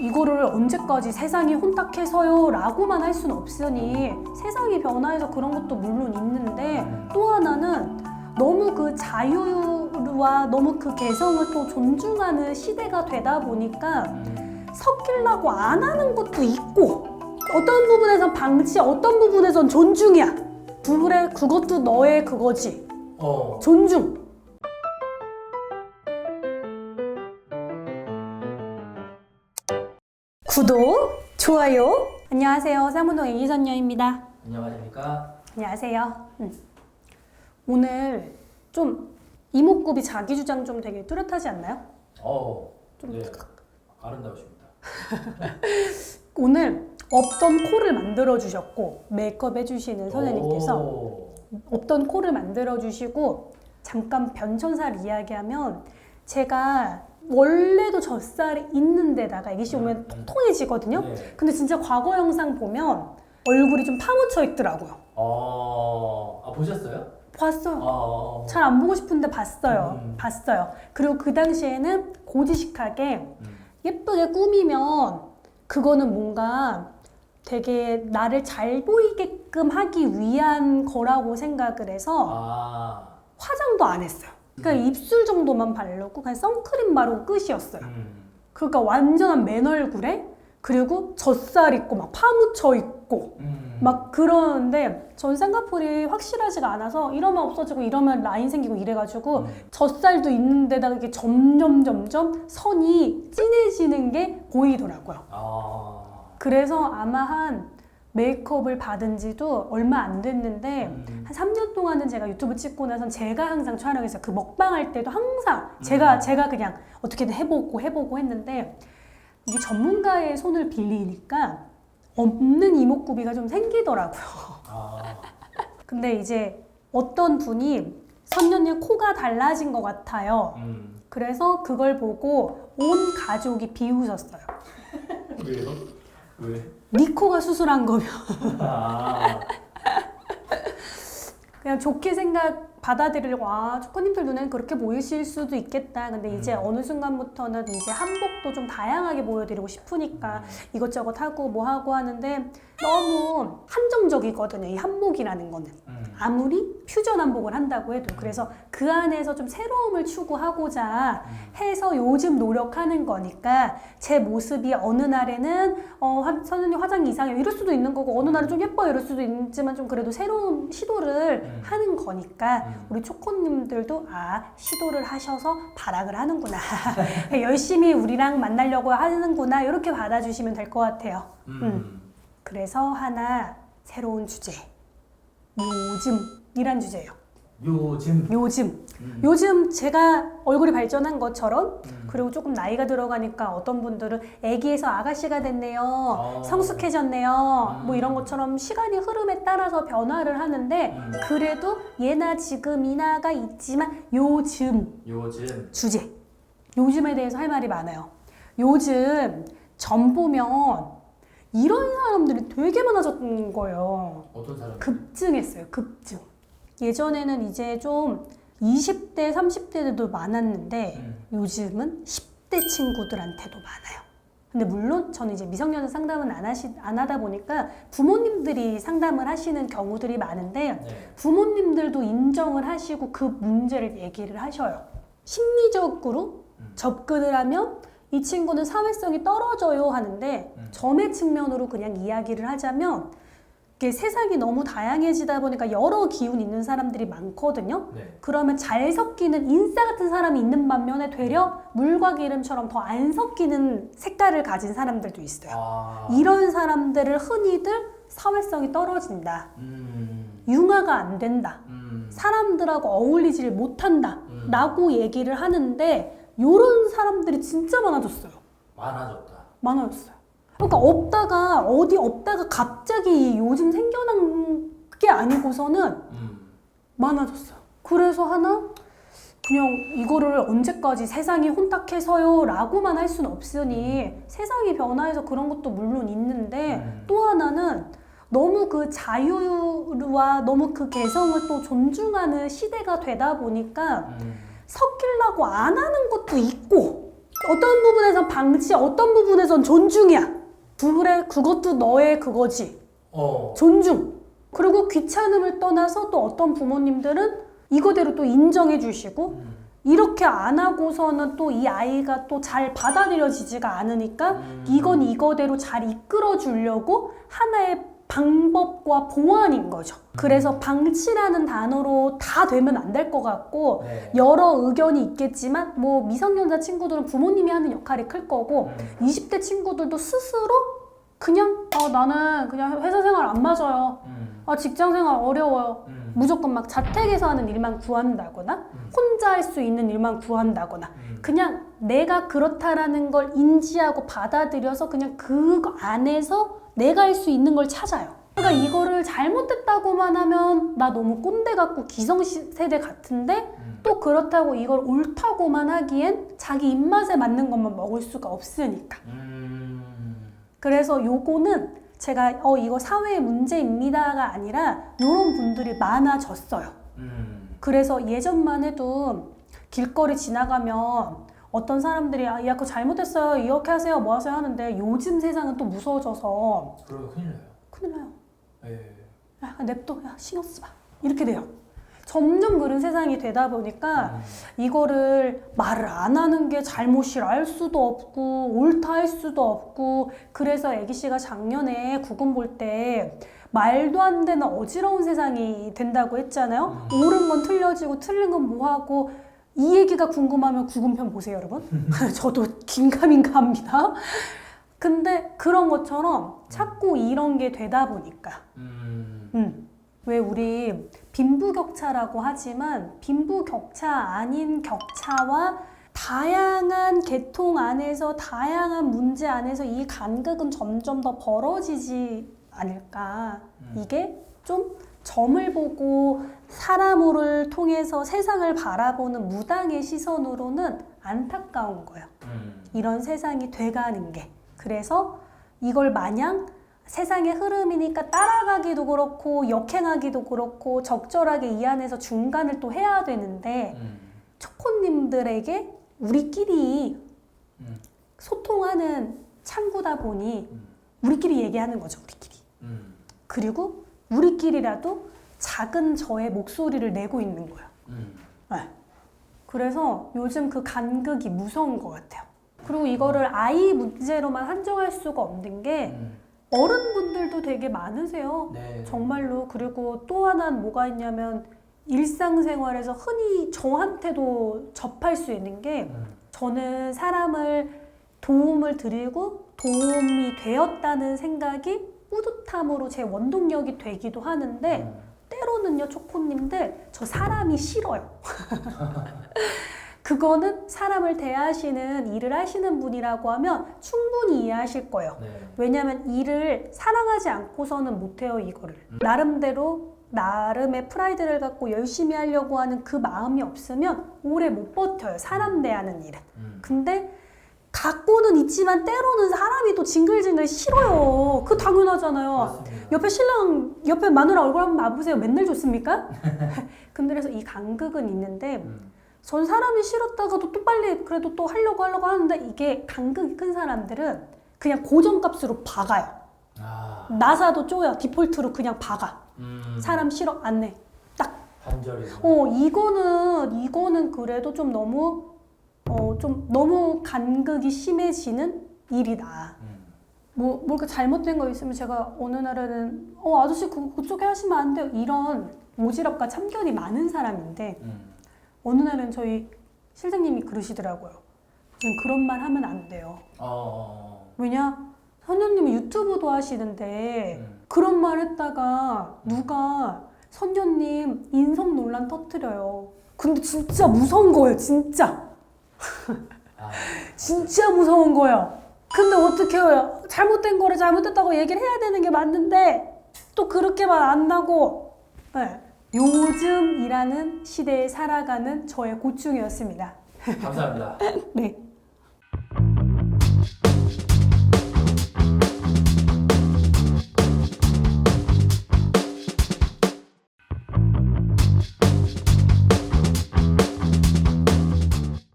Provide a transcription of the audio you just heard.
이거를 언제까지 세상이 혼탁해서요 라고만 할 수는 없으니 세상이 변화해서 그런 것도 물론 있는데 또 하나는 너무 그 자유와 너무 그 개성을 또 존중하는 시대가 되다 보니까 섞이려고 안 하는 것도 있고 어떤 부분에선 방치 어떤 부분에선 존중이야. 그래 그것도 너의 그거지. 어. 존중 구독 좋아요 안녕하세요 쌍문동 애기선녀입니다 안녕하십니까? 안녕하세요 음. 오늘 좀 이목구비 자기 주장 좀 되게 뚜렷하지 않나요? 어. 좀 네. 아름다우십니다. 오늘 없던 코를 만들어 주셨고 메이크업 해주시는 선생님께서 오. 없던 코를 만들어 주시고 잠깐 변천사를 이야기하면 제가 원래도 젖살이 있는 데다가 애기씨 오면 음. 통통해지거든요. 네. 근데 진짜 과거 영상 보면 얼굴이 좀 파묻혀 있더라고요. 어. 아 보셨어요? 봤어요. 어. 잘안 보고 싶은데 봤어요. 음. 봤어요. 그리고 그 당시에는 고지식하게 음. 예쁘게 꾸미면 그거는 뭔가 되게 나를 잘 보이게끔 하기 위한 거라고 생각을 해서 아. 화장도 안 했어요. 그러니까 입술 정도만 바르고 그냥 선크림 바르고 끝이었어요. 음. 그러니까 완전한 맨 얼굴에 그리고 젖살 있고 막 파묻혀 있고 음. 막 그러는데 전 쌍꺼풀이 확실하지가 않아서 이러면 없어지고 이러면 라인 생기고 이래가지고 음. 젖살도 있는데다가 이게 점점 점점 선이 진해지는 게 보이더라고요. 아. 그래서 아마 한 메이크업을 받은 지도 얼마 안 됐는데 음. 한 3년 동안은 제가 유튜브 찍고 나선 제가 항상 촬영해서 그 먹방 할 때도 항상 제가 음. 제가 그냥 어떻게든 해보고 해보고 했는데 이게 전문가의 손을 빌리니까 없는 이목구비가 좀 생기더라고요. 아. 근데 이제 어떤 분이 선녀님 코가 달라진 것 같아요. 음. 그래서 그걸 보고 온 가족이 비웃었어요. 왜요? 왜? 네 코가 수술한 거면 아. 그냥 좋게 생각 받아들이려고 아 초코님들 눈에는 그렇게 보이실 수도 있겠다. 근데 이제 음. 어느 순간부터는 이제 한복도 좀 다양하게 보여드리고 싶으니까 음. 이것저것 하고 뭐 하고 하는데 너무 한정적이거든요. 이 한복이라는 거는. 음. 아무리 퓨전 한복을 한다고 해도 그래서 그 안에서 좀 새로움을 추구하고자 음. 해서 요즘 노력하는 거니까 제 모습이 어느 날에는 어 화- 선생님 화장 이상해 이럴 수도 있는 거고 어느 날은 좀 예뻐 이럴 수도 있지만 좀 그래도 새로운 시도를 음. 하는 거니까 음. 우리 초코님들도 아 시도를 하셔서 발악을 하는구나 열심히 우리랑 만나려고 하는구나 이렇게 받아주시면 될 것 같아요. 음. 그래서 하나 새로운 주제 요즘이란 주제예요. 요즘. 요즘 음. 요즘 제가 얼굴이 발전한 것처럼 음. 그리고 조금 나이가 들어가니까 어떤 분들은 애기에서 아가씨가 됐네요 어. 성숙해졌네요 음. 뭐 이런 것처럼 시간이 흐름에 따라서 변화를 하는데 음. 그래도 예나 지금이나가 있지만 요즘 요즘. 주제 요즘에 대해서 할 말이 많아요 요즘 전 보면 이런 사람들이 되게 많아졌던 거예요 어떤 사람? 급증했어요. 급증. 예전에는 이제 좀 20대, 30대들도 많았는데 음. 요즘은 10대 친구들한테도 많아요. 근데 물론 저는 이제 미성년자 상담은 안, 하시, 안 하다 보니까 부모님들이 상담을 하시는 경우들이 많은데 네. 부모님들도 인정을 하시고 그 문제를 얘기를 하셔요. 심리적으로 음. 접근을 하면 이 친구는 사회성이 떨어져요 하는데 음. 점의 측면으로 그냥 이야기를 하자면 이게 세상이 너무 다양해지다 보니까 여러 기운 있는 사람들이 많거든요. 네. 그러면 잘 섞이는 인싸 같은 사람이 있는 반면에 되려 물과 기름처럼 더 안 섞이는 색깔을 가진 사람들도 있어요. 아. 이런 사람들을 흔히들 사회성이 떨어진다. 음. 융화가 안 된다. 음. 사람들하고 어울리지를 못한다. 음. 라고 얘기를 하는데 요런 사람들이 진짜 많아졌어요. 많아졌다. 많아졌어요. 그러니까 없다가 어디 없다가 갑자기 요즘 생겨난 게 아니고서는 음. 많아졌어요. 그래서 하나 그냥 이거를 언제까지 세상이 혼탁해서요 라고만 할 수는 없으니 세상이 변화해서 그런 것도 물론 있는데 음. 또 하나는 너무 그 자유와 너무 그 개성을 또 존중하는 시대가 되다 보니까 음. 섞이려고 안 하는 것도 있고 어떤 부분에선 방치, 어떤 부분에선 존중이야. 그래, 그것도 너의 그거지. 어. 존중. 그리고 귀찮음을 떠나서 또 어떤 부모님들은 이거대로 또 인정해 주시고 음. 이렇게 안 하고서는 또 이 아이가 또 잘 받아들여지지가 않으니까 음. 이건 이거대로 잘 이끌어 주려고 하나의 방법과 보완인 거죠. 그래서 방치라는 단어로 다 되면 안 될 것 같고 네. 여러 의견이 있겠지만 뭐 미성년자 친구들은 부모님이 하는 역할이 클 거고 음. 20대 친구들도 스스로 그냥 아 나는 그냥 회사 생활 안 맞아요. 음. 아 직장 생활 어려워요. 음. 무조건 막 자택에서 하는 일만 구한다거나 음. 혼자 할 수 있는 일만 구한다거나 음. 그냥 내가 그렇다라는 걸 인지하고 받아들여서 그냥 그거 안에서 내가 할 수 있는 걸 찾아요. 그러니까 이거를 잘못됐다고만 하면 나 너무 꼰대 같고 기성세대 같은데 음. 또 그렇다고 이걸 옳다고만 하기엔 자기 입맛에 맞는 것만 먹을 수가 없으니까. 음. 그래서 요거는 제가 어 이거 사회의 문제입니다가 아니라 요런 분들이 많아졌어요. 음. 그래서 예전만 해도 길거리 지나가면 어떤 사람들이 아, 야, 그거 잘못했어요. 이렇게 하세요. 뭐 하세요. 하는데 요즘 세상은 또 무서워져서 그러면 큰일 나요. 큰일 나요. 예. 야, 냅둬. 야, 신경 쓰지 마. 이렇게 돼요. 점점 그런 세상이 되다 보니까 음. 이거를 말을 안 하는 게 잘못이라 할 수도 없고 옳다 할 수도 없고 그래서 애기 씨가 작년에 구금 볼 때 말도 안 되는 어지러운 세상이 된다고 했잖아요. 옳은 건 틀려지고 틀린 건 뭐하고 이 얘기가 궁금하면 구금편 보세요, 여러분. 저도 긴가민가 합니다. 근데 그런 것처럼 자꾸 이런 게 되다 보니까 음. 음. 왜 우리 빈부격차라고 하지만 빈부격차 아닌 격차와 다양한 계통 안에서 다양한 문제 안에서 이 간극은 점점 더 벌어지지 않을까. 음. 이게 좀 점을 보고 사람을 통해서 세상을 바라보는 무당의 시선으로는 안타까운 거예요. 음. 이런 세상이 돼가는 게. 그래서 이걸 마냥 세상의 흐름이니까 따라가기도 그렇고 역행하기도 그렇고 적절하게 이 안에서 중간을 또 해야 되는데 음. 초코님들에게 우리끼리 음. 소통하는 창구다 보니 음. 우리끼리 얘기하는 거죠, 우리끼리. 음. 그리고 우리끼리라도 작은 저의 목소리를 내고 있는 거예요. 음. 네. 그래서 요즘 그 간극이 무서운 것 같아요. 그리고 이거를 아이 문제로만 한정할 수가 없는 게 음. 어른분들도 되게 많으세요. 네. 정말로. 그리고 또 하나는 뭐가 있냐면 일상생활에서 흔히 저한테도 접할 수 있는 게 음. 저는 사람을 도움을 드리고 도움이 되었다는 생각이 뿌듯함으로 제 원동력이 되기도 하는데 음. 때로는요 초코님들 저 사람이 싫어요. 그거는 사람을 대하시는 일을 하시는 분이라고 하면 충분히 이해하실 거예요. 네. 왜냐하면 일을 사랑하지 않고서는 못해요 이거를. 음. 나름대로 나름의 프라이드를 갖고 열심히 하려고 하는 그 마음이 없으면 오래 못 버텨요. 사람 대하는 일은. 음. 근데 갖고는 있지만 때로는 사람이 또 징글징글 싫어요. 그 당연하잖아요. 옆에 신랑, 옆에 마누라 얼굴 한번 봐보세요. 맨날 좋습니까? 근데 그래서 이 간극은 있는데 음. 전 사람이 싫었다가도 또 빨리 그래도 또 하려고 하려고 하는데 이게 간극이 큰 사람들은 그냥 고정값으로 박아요. 아. 나사도 쪼여. 디폴트로 그냥 박아. 음. 사람 싫어. 안 내. 딱. 반절이. 어, 이거는, 이거는 그래도 좀 너무, 어, 좀 너무 간극이 심해지는 일이다. 음. 뭐, 뭐 이렇게 잘못된 거 있으면 제가 어느 날에는, 어, 아저씨 그, 그쪽에 하시면 안 돼요. 이런 오지랖과 참견이 많은 사람인데, 음. 어느 날은 저희 실장님이 그러시더라고요. 그런 말 하면 안 돼요. 어. 왜냐? 선녀님은 유튜브도 하시는데, 음. 그런 말 했다가 누가 선녀님 인성 논란 터트려요. 근데 진짜 무서운 거예요, 진짜. 아. 진짜 무서운 거예요. 근데 어떻게 해요? 잘못된 거를 잘못됐다고 얘기를 해야 되는 게 맞는데 또 그렇게만 안 나고 네. 요즘이라는 시대에 살아가는 저의 고충이었습니다. 감사합니다. 네.